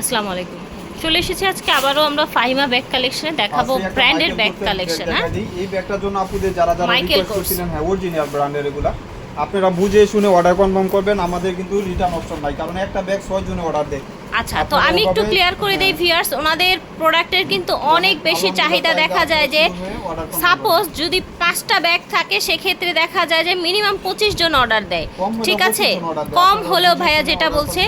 আসসালামু আলাইকুম। চলে এসেছি আজকে আবারও আমরা ফাহিমা ব্যাগ কালেকশনে দেখাবো ব্র্যান্ডের ব্যাগ কালেকশন হ্যাঁ? এই ব্যাগটার জন্য আপুদের যারা যারা রিকোয়েস্ট। করছিলেন হ্যাঁ অরিজিনাল ব্র্যান্ডের এগুলা আপনারা বুঝে শুনে অর্ডার কনফার্ম করবেন আমাদের কিন্তু রিটার্ন অপশন নাই কারণ একটা ব্যাগ ছয় জনে অর্ডার দেয়। আচ্ছা তো আমি একটু ক্লিয়ার করে দেই হ্যাঁ। ভিউয়ার্স ওনাদের প্রোডাক্টের কিন্তু অনেক বেশি চাহিদা দেখা যায় যে সাপোজ যদি পাঁচটা ব্যাগ থাকে সেক্ষেত্রে দেখা যায় যে মিনিমাম পঁচিশ জন অর্ডার দেয়। ঠিক আছে? 25 জন order দেয়। কম হলেও ভাইয়া যেটা বলছে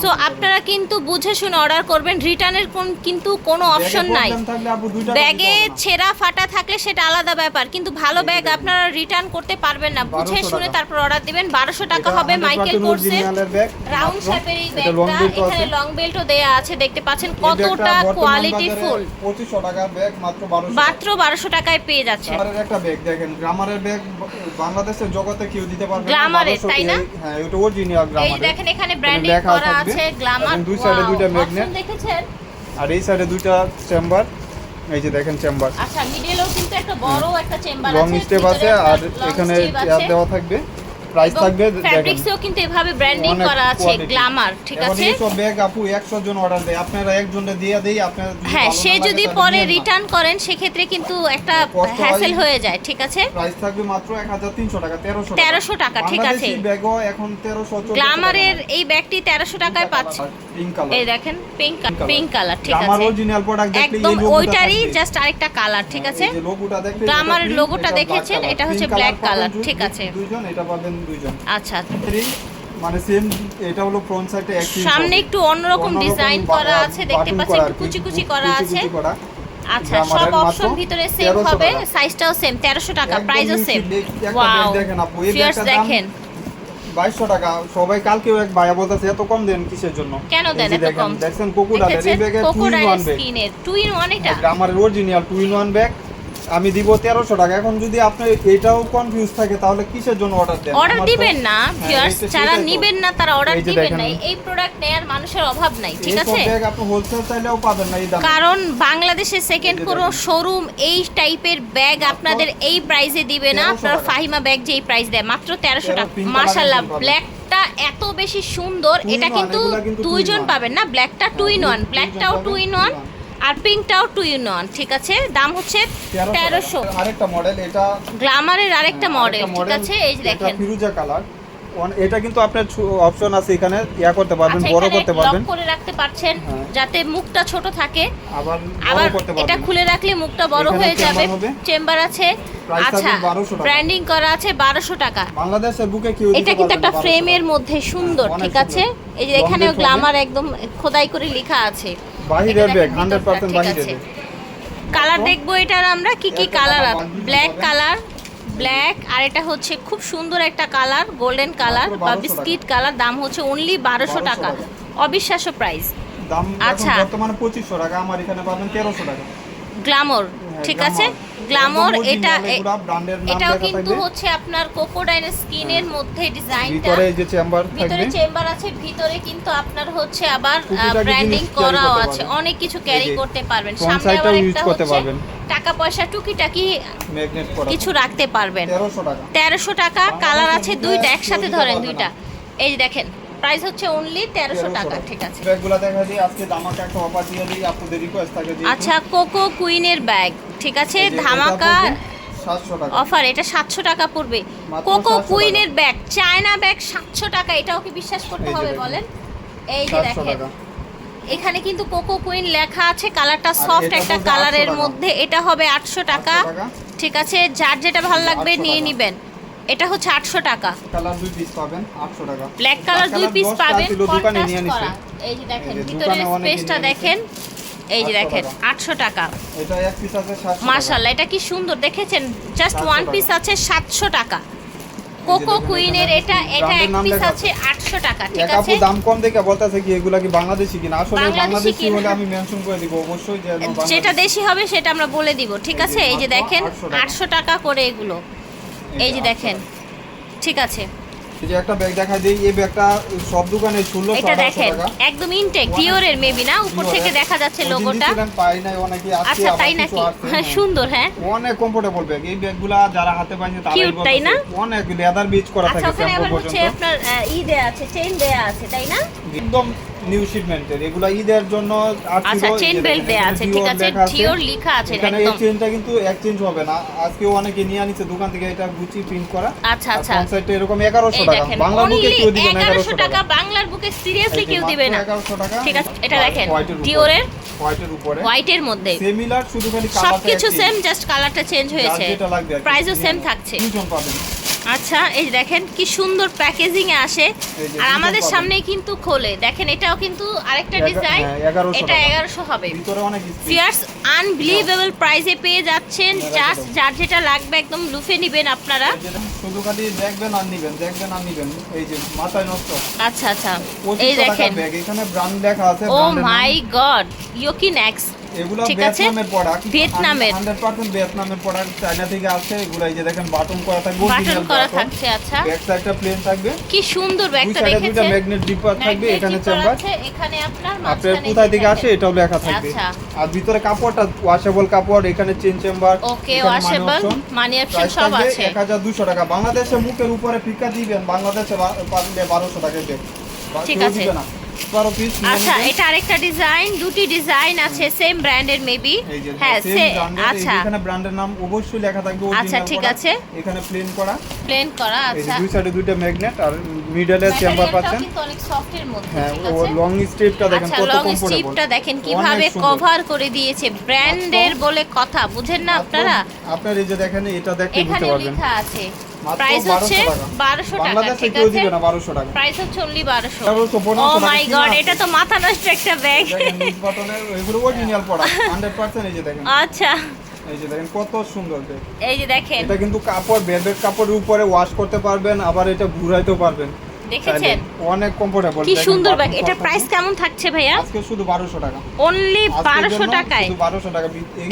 সো আপনারা কিন্তু বুঝে শুনে অর্ডার করবেন। রিটার্নের কোন কিন্তু কোনো অপশন নাই। ব্যাগে। ছেঁড়া ফাটা থাকলে সেটা আলাদা ব্যাপার। কিন্তু ভালো ব্যাগ আপনারা রিটার্ন করতে পারবেন না। বুঝে শুনে তারপর অর্ডার দিবেন। বারোশো টাকা হবে মাইকেল কোর্সের রাউন্ড শেপের এই ব্যাগটা এখানে লং বেল্টও দেয়া আছে। দেখতে পাচ্ছেন কতটা কোয়ালিটি ফুল 2500 টাকার ব্যাগ মাত্র 1200 মাত্র বারোশো টাকায় পেয়ে যাচ্ছে। গ্রামারের একটা ব্যাগ দেখেন গ্রামারের ব্যাগ বাংলাদেশের জগতে কেউ দিতে পারবে গ্রামারের, তাই না? হ্যাঁ এটা অরিজিনাল এই দেখেন এখানে ব্র্যান্ডিং করা। আছে গ্ল্যামার দুই সাইডে দুইটা ম্যাগনেট দেখেছেন? আর এই সাইডে দুইটা চেম্বার এই যে দেখেন চেম্বার আচ্ছা মিডলেও কিন্তু একটা বড় একটা চেম্বার লং আছে স্টেপ আছে আর এখানে চেয়ার দেওয়া থাকবে। প্রাইস থাকবে ফ্যাব্রিক্সেও কিন্তু এভাবে ব্র্যান্ডিং করা আছে। গ্লামার ঠিক আছে? এইসব ব্যাগ আপু 100 জন অর্ডার দেয়। আপনারা একজনে দিয়ে দেই আপনারা হ্যাঁ সে যদি পরে রিটার্ন করেন সেক্ষেত্রে কিন্তু একটা হ্যাসেল হয়ে। যায় ঠিক আছে? প্রাইস থাকবে মাত্র 1300 টাকা 1300 1300 টাকা, ঠিক আছে। বাংলাদেশি ব্যাগও এখন 1300 গ্লামারের এই ব্যাগটি তেরোশো টাকায় পাচ্ছে। পিঙ্ক কালার এই দেখেন পিঙ্ক color। পিঙ্ক কালার ঠিক আছে। অরিজিনাল প্রোডাক্ট দেখলে একদম এই লোগোটা ওইটারই জাস্ট আরেকটা কালার ঠিক আছে? এই লোগোটা দেখলে গ্লামারের লোগোটা দেখেছেন, এটা হচ্ছে ব্ল্যাক পাবেন ঠিক আছে। দুইজন এটা পাবেন দুইজন। আচ্ছা। মানে সেম এটা হলো ফ্রন্ট সাইডে এক সামনে একটু অন্যরকম ডিজাইন করা আছে দেখতে পাচ্ছেন একটু কুচি কুচি করা আছে। আচ্ছা সব অপশন ভিতরে সেম হবে। সাইজটাও সেম তেরোশো টাকা একদম প্রাইসও সেম ওয়াও দেখেন আপু, এই দেখেন। 2200 টাকা। সবাই কালকেও এক ভাইয়া বলতেছে এত কম দেন কিসের জন্য? কেন দেন এত কম? দেখছেন কোকোডালের এই ব্যাগে two in crocodile one bag স্কিনের টু ইন ওয়ান এটা? গ্রামারের original two in one bag আমি দিব তেরোশো টাকা। এখন যদি আপনি এটাও কনফিউজ থাকে তাহলে কিসের জন্য অর্ডার দেন? অর্ডার দিবেন না হ্যাঁ, ভিউয়ার্স যারা সেটাই তো। নিবেন না তারা অর্ডার দিবেন না। এই প্রোডাক্ট নেয়ার মানুষের অভাব নাই ঠিক আছে? আপনি হোলসেল চাইলেও পাবেন না এই দামে। কারণ বাংলাদেশে সেকেন্ড কোনো শোরুম এই টাইপের ব্যাগ আপনাদের এই প্রাইসে দিবে না 1300 আপনার ফাহিমা ব্যাগ যে এই প্রাইস দেয় মাত্র তেরোশো তেরো, টাকা। মাশাল্লাহ পাবেন। ব্ল্যাকটা এত বেশি সুন্দর এটা কিন্তু দুইজন পাবেন না ব্ল্যাকটা টু ইন ওয়ান ব্ল্যাকটাও টু ইন ওয়ান। আর পিঙ্কটাও টু ইন ওয়ান ঠিক আছে? দাম হচ্ছে তেরোশো। আরেকটা মডেল এটা গ্লামারের আরেকটা হ্যাঁ, মডেল ঠিক আছে? এই যে দেখেন। ফিরোজা কালার এটা কিন্তু আপনার অপশন আছে এখানে ইয়া করতে পারবেন আচ্ছা বড় করতে পারবেন। করে রাখতে পারছেন হ্যাঁ। যাতে মুখটা ছোট থাকে। আবার আবার এটা খুলে রাখলে মুখটা বড় হয়ে যাবে। চেম্বার আছে। আচ্ছা থাকবে 1200 টাকা। ব্র্যান্ডিং করা আছে বারোশো টাকা। বাংলাদেশের বুকে কেউ এটা কিন্তু একটা না 1200 ফ্রেমের মধ্যে সুন্দর ঠিক আছে? এই যে এখানেও গ্লামার একদম খোদাই করে লেখা আছে। বাহিরের ব্যাগ 100% বাহিরের কালার দেখব এটার আমরা কি কি কালার আছে? ব্ল্যাক কালার ব্ল্যাক আর এটা হচ্ছে খুব সুন্দর একটা কালার গোল্ডেন কালার বা বিস্কিট কালার দাম হচ্ছে অনলি বারোশো টাকা। অবিশ্বাস্য প্রাইস আচ্ছা। বর্তমানে পঁচিশশো টাকা আমার এখানে পাবেন তেরোশো টাকা। গ্লামর হ্যাঁ, ঠিক আছে গ্লামর এটা এটাও কিন্তু হচ্ছে আপনার কোকোডাইল স্কিনের মধ্যে ডিজাইনটা। ভিতরে যে চেম্বার ভিতরে চেম্বার আছে ভিতরে কিন্তু আপনার হচ্ছে আবার ব্র্যান্ডিং করাও আছে। অনেক কিছু ক্যারি করতে পারবেন। সামনে আবার একটা করতে হচ্ছে পারবেন। টাকা পয়সা টুকিটাকি কিছু রাখতে পারবেন। তেরোশো টাকা। তেরোশো টাকা কালার আছে দুইটা একসাথে ধরেন দুইটা। এই যে দেখেন প্রাইস হচ্ছে অনলি তেরোশো টাকা ঠিক আছে। ব্যাগগুলো দেখা দিই আজকে দামাকে একটা অফার দিয়ে দিই আপনাদের রিকোয়েস্ট থাকে যে আচ্ছা কোকো কুইনের ব্যাগ ঠিক আছে? ধামাকা অফার এটা সাতশো টাকা পড়বে। কোকো কুইনের ব্যাগ চায়না ব্যাগ সাতশো টাকা এটাও কি বিশ্বাস করতে হবে বলেন? এই যে দেখেন। এখানে কিন্তু কোকো কুইন লেখা আছে কালারটা সফট একটা কালারের মধ্যে এটা হবে আটশো টাকা। ঠিক আছে যার যেটা ভালো লাগবে নিয়ে। নিবেন। এটা হচ্ছে আটশো টাকা। কালার দুই পিস পাবেন আটশো টাকা। ব্ল্যাক কালার দুই পিস পাবেন কন্ট্রাস্ট করা। এই যে দেখেন ভিতরের স্পেসটা দেখেন। এই যে দেখেন টাকা। আটশো টাকা। এটা এক পিস আছে সাতশো মাশাল্লাহ এটা কি সুন্দর। দেখেছেন জাস্ট ওয়ান পিস আছে সাতশো টাকা। কোকো কুইনের এটা এটা এক পিস আছে আটশো টাকা ঠিক আছে? আপু দাম কম দেখে বলতেছে কি এগুলা কি বাংলাদেশি কিনা? আসলে বাংলাদেশি হলে আমি মেনশন করে দিব অবশ্যই যে যেটা দেশি হবে সেটা আমরা বলে দিব ঠিক আছে? এই যে দেখেন 800 আটশো টাকা করে এগুলো। এই যে দেখেন। ঠিক আছে। এই যে একটা ব্যাগ দেখা দিই এই ব্যাগটা সব দোকানে ষোলোশো এটা দেখেন একদম ইনটেক ডিওরের মেবি না? উপর থেকে দেখা যাচ্ছে লোগোটা পাই নাই অনেকে আছে আচ্ছা তাই নাকি? হ্যাঁ। সুন্দর হ্যাঁ। অনেক কমফোর্টেবল ব্যাগ এই ব্যাগগুলা যারা হাতে পাইছে তারাই Cute, তাই না? অনেক লেদার বিচ করা আচ্ছা থাকে ওখানে আবার হচ্ছে আপনার ই দেয়া আছে চেইন দেয়া আছে তাই না? একদম নিউ শিপমেন্টের এগুলা ঈদের জন্য আচ্ছা চেন দেখেন, বেল্ট দেয়া আছে ঠিক আছে লেখা লেখা আছে এখানে এই চেনটা কিন্তু এক্সচেঞ্জ হবে না। আজকেও অনেকে নিয়ে আনিছে দোকান থেকে এটা গুচি প্রিন্ট করা। আচ্ছা আচ্ছা। এরকম 1100 টাকা। বাংলা বুকে কেউ দিবে না 1100 1100 টাকা বাংলার বুকে সিরিয়াসলি কেউ দিবে না। 1100 টাকা। ঠিক আছে এটা দেখেন উপরে। ডিওরের হোয়াইটের উপরে। হোয়াইটের মধ্যে। সিমিলার শুধু খালি কালারটা সবকিছু সেম জাস্ট কালারটা চেঞ্জ হয়েছে। প্রাইসও সেম থাকছে। দুজন পাবেন। আচ্ছা এই দেখেন কি সুন্দর প্যাকেজিং এ আসে। আর আমাদের। সামনেই কিন্তু খোলে। দেখেন এটাও কিন্তু আরেকটা ডিজাইন হ্যাঁ, 1100 এটা এগারোশো হবে। ভিতরে অনেক স্পেস ফিয়ার্স আনবিলিভেবল প্রাইসে পেয়ে যাচ্ছেন। জাস্ট যার যেটা লাগবে একদম লুফে নিবেন আপনারা। শুধু খালি দেখবেন আর নিবেন দেখবেন আর নিবেন। এই যে মাথায় নষ্ট। আচ্ছা আচ্ছা। এই দেখেন। এখানে ব্র্যান্ড লেখা আছে ও। মাই গড ইয়োকিনেক্স এগুলো? ভিয়েতনামের প্রোডাক্ট ভিয়েতনামের। 100% ভিয়েতনামের প্রোডাক্ট চায়না থেকে আসে এগুলো এই যে দেখেন বাটন করা থাকবে বাটন করা থাকছে আচ্ছা। ব্যাক সাইডটা প্লেন থাকবে। কি সুন্দর ব্যাগটা দুইটা ম্যাগনেট ডিপার থাকবে এখানে চেম্বার। আছে, এখানে আপনার কোথায় থেকে আসে এটাও লেখা থাকবে। আচ্ছা। আর ভিতরে কাপড়টা ওয়াশেবল কাপড় এখানে chain chamber okay washable money option সব আছে। এক হাজার দুশো টাকা। বাংলাদেশে মুখের উপরে ফিকা দিবেন বাংলাদেশে বা- পারলে বারোশো টাকা দেবে ঠিক আছে। দিবে না বারো পিস আচ্ছা এটা আরেকটা ডিজাইন দুটি ডিজাইন আছে সেম ব্র্যান্ডের মেবি হ্যাঁ আচ্ছা। এখানে ব্র্যান্ডের নাম অবশ্যই লেখা থাকবে আচ্ছা, ঠিক আছে। এখানে প্লেন করা। প্লেন করা আচ্ছা। দুই সাইডে দুইটা ম্যাগনেট আর মিডলে চেম্বার পাচ্ছেন কিন্তু অনেক সফট এর মধ্যে হ্যাঁ ও লং স্ট্রিপটা দেখেন আচ্ছা কত লং স্ট্রিপটা দেখেন কীভাবে কভার করে দিয়েছে ব্র্যান্ডের বলে কথা বুঝেন না আপনারা? আপনার এই যে দেখেন এটা দেখে এখানে বুঝতে পারবেন। লেখা আছে প্রাইস হচ্ছে টাকা। বারোশো টাকা ঠিক আছে? দিবে না বারোশো টাকা। প্রাইস হচ্ছে অনলি 1200, ও মাই গড এটা তো মাথা নষ্ট একটা ব্যাগ নিচ বাটনের এগুলো অরিজিনাল পড়া 100% এই যে দেখেন। আচ্ছা। এই যে দেখেন কত সুন্দর ব্যাগ এই যে দেখেন। এটা কিন্তু কাপড় বেডের কাপড়ের উপরে ওয়াশ করতে পারবেন আবার এটা ঘুরাইতে পারবেন। দেখেছেন? অনেক কমফোর্টেবল কি সুন্দর ব্যাগ এটার প্রাইস কেমন থাকছে ভাইয়া? আজকে শুধু 1200 টাকা। অনলি আজকের বারোশো জন্য টাকায়। শুধু 1200 টাকা।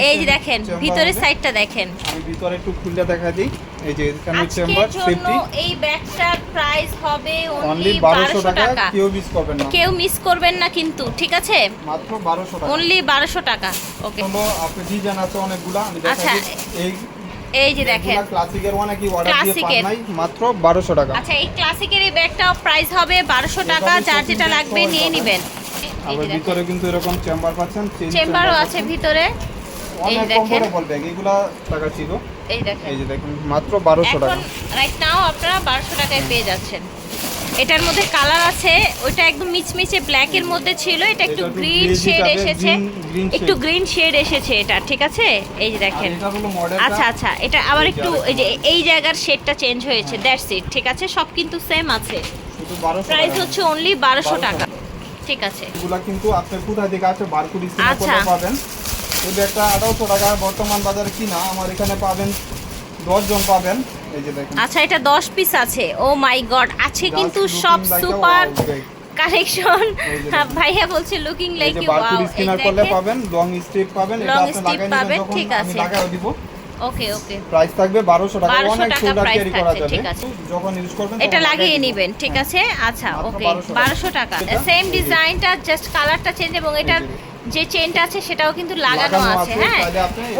এই যে দেখেন ভিতরের সাইডটা দেখেন। আমি ভিতরে একটু খুলে দেখা দিই। এই যে এখানে চেম্বার সেফটি এই ব্যাগটার প্রাইস হবে অনলি অনলি 1200 টাকা। কেউ মিস করবেন না। কেউ মিস করবেন না কিন্তু ঠিক আছে? মাত্র 1200 টাকা। অনলি বারোশো টাকা। ওকে আপনি ডিজাইন আছে অনেকগুলা। আমি আচ্ছা, এই এই যে দেখেন। ক্লাসিকের অনেকই অর্ডার দিয়ে পান মাত্র 1200 টাকা। আচ্ছা এই ক্লাসিকের এই ব্যাগটা প্রাইস হবে বারোশো টাকা এভাবে যার যেটা লাগবে নিয়ে। নেবেন। আবার ভিতরে কিন্তু এরকম চেম্বার পাচ্ছেন চেম্বারও আছে ভিতরে। এই অনেক দেখেন। কমফোর্টেবল ব্যাগ এগুলা টাকা ছিল। এই দেখেন। এই যে দেখুন মাত্র 1200 টাকা। এখন রাইট নাও আপনারা বারোশো টাকায় পেয়ে যাচ্ছেন। এটার মধ্যে কালার আছে ওইটা একদম মিচমিচে ব্ল্যাক এর মধ্যে ছিল এটা একটু গ্রিন শেড এসেছে। একটু। গ্রিন শেড এসেছে এটা ঠিক আছে? এই যে দেখেন। আচ্ছা আচ্ছা এটা আবার একটু এই যে এই জায়গার শেডটা চেঞ্জ হয়েছে দ্যাটস ইট ঠিক আছে? সব কিন্তু সেম আছে। শুধু 1200 প্রাইস হচ্ছে অনলি বারোশো 1200 টাকা। ঠিক আছে। এগুলা কিন্তু আপনার কোথায় থেকে আছে বারকোড আচ্ছা। পাবেন। এই ব্যাগটা 1800 টাকা বর্তমান বাজারে কিনা আমার এখানে পাবেন 10 জন পাবেন। এই যে দেখেন। আচ্ছা এটা দশ পিস আছে। ও মাই গড আছে কিন্তু সব সুপার। কালেকশন এই যে ভাইয়া বলছে looking like you wow scanner করলে পাবেন লং স্ট্রিপ পাবেন এটা আপনি লাগাই পাবেন, ঠিক আছে। লাগাই দিব। ওকে ওকে প্রাইস থাকবে 1200 টাকা। 1200 অনেক price ক্যারি করা যাবে। ঠিক আছে। যখন ইউজ করবেন এটা লাগিয়ে নেবেন। ঠিক হ্যাঁ। আছে? আচ্ছা ওকে 1200 টাকা। সেম ডিজাইনটা জাস্ট কালারটা চেঞ্জ এবং এটার এই যে। চেনটা আছে সেটাও কিন্তু লাগানো আছে হ্যাঁ?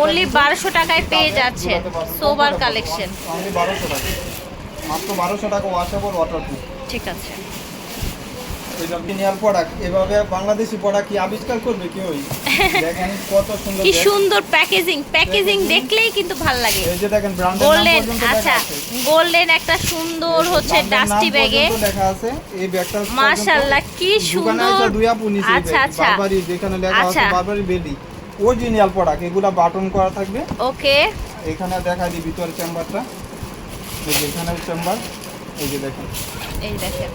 অনলি বারোশো টাকায় পেয়ে যাচ্ছে যাচ্ছেন সোবার কালেকশন only 1200 টাকা। মাত্র বারোশো টাকা ওয়াশেবল ওয়াটারপ্রুফ ঠিক আছে। অরিজিনাল প্রোডাক্ট এভাবে বাংলাদেশি প্রোডাক্ট কি আবিষ্কার করবে কেউই? দেখেন কত সুন্দর কি সুন্দর প্যাকেজিং প্যাকেজিং দেখলেই কিন্তু ভালো লাগে। এই যে দেখেন ব্র্যান্ডের গোল্ডেন আচ্ছা গোল্ডেন একটা সুন্দর হচ্ছে ডাস্টি ব্যাগে লেখা আছে। এই ব্যাগটা মাশাআল্লাহ, কি সুন্দর। এসে দুই আপু নিচে আচ্ছা, আচ্ছা। বারবারি যেখানে লেখা আছে আচ্ছা। বারবারি বেলি। অরিজিনাল প্রোডাক্ট এগুলা বাটন করা থাকবে। ওকে। এখানে দেখা দিই ভিতরে চেম্বারটা এই যে এখানে চেম্বার এই যে দেখেন। এই দেখেন।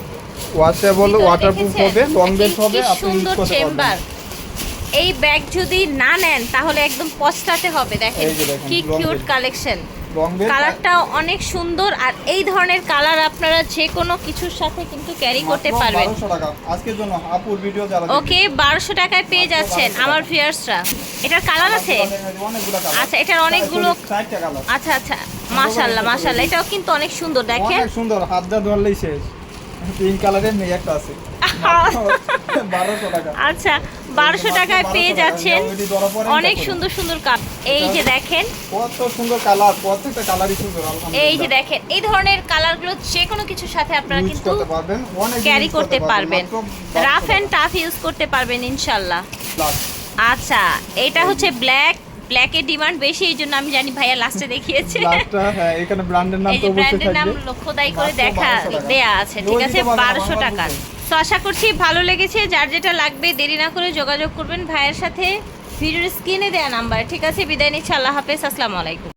ওয়াশেবল ওয়াটারপ্রুফ হবে লং কি- হবে আপনি ইউজ সুন্দর করতে চেম্বার পারবেন এই ব্যাগ যদি না নেন তাহলে একদম পস্তাতে হবে দেখেন। কি কিউট কালেকশন কালারটাও অনেক সুন্দর আর এই ধরনের কালার আপনারা যে কোনো কিছুর সাথে কিন্তু ক্যারি করতে পারবেন। 1200 আজকের জন্য আপুর ভিডিও যারা ওকে বারোশো টাকায় পেয়ে যাচ্ছেন আমার। ভিউয়ার্সরা এটার কালার আছে? আচ্ছা, এটার অনেকগুলো- আচ্ছা আচ্ছা মাশাল্লাহ মাশাল্লাহ এটাও কিন্তু অনেক সুন্দর দেখেন। অনেক সুন্দর হাত ধরলেই শেষ। পিঙ্ক কালারের মেয়ে একটা আছে। আচ্ছা বারোশো টাকায় পেয়ে 1200 যাচ্ছেন। অনেক সুন্দর সুন্দর কাপ এই যে দেখেন। কত সুন্দর কালার প্রত্যেকটা কালারই সুন্দর এই যে দেখেন এই ধরনের কালারগুলো যে কোনো কিছুর সাথে আপনারা কিন্তু ক্যারি করতে পারবেন রাফ অ্যান্ড টাফ ইউজ করতে পারবেন ইনশাল্লাহ। আচ্ছা এটা হচ্ছে ব্ল্যাক ব্ল্যাকের ডিমান্ড বেশি এই জন্য আমি জানি ভাইয়া লাস্টে দেখিয়েছে। Plus-টা, হ্যাঁ, এখানে ব্র্যান্ডের নাম তো ব্র্যান্ডের নাম লক্ষ্য খোদাই করে দেখা দেয়া আছে ঠিক আছে? নিতে পারবে না, বারোশো টাকা। তো আশা করছি ভালো লেগেছে যার যেটা লাগবে দেরি না করে যোগাযোগ করবেন। ভাইয়ের সাথে ভিডিওর স্ক্রিনে দেওয়া নাম্বার ঠিক আছে? বিদায় নিচ্ছি আল্লাহ হাফেজ আসসালামু আলাইকুম।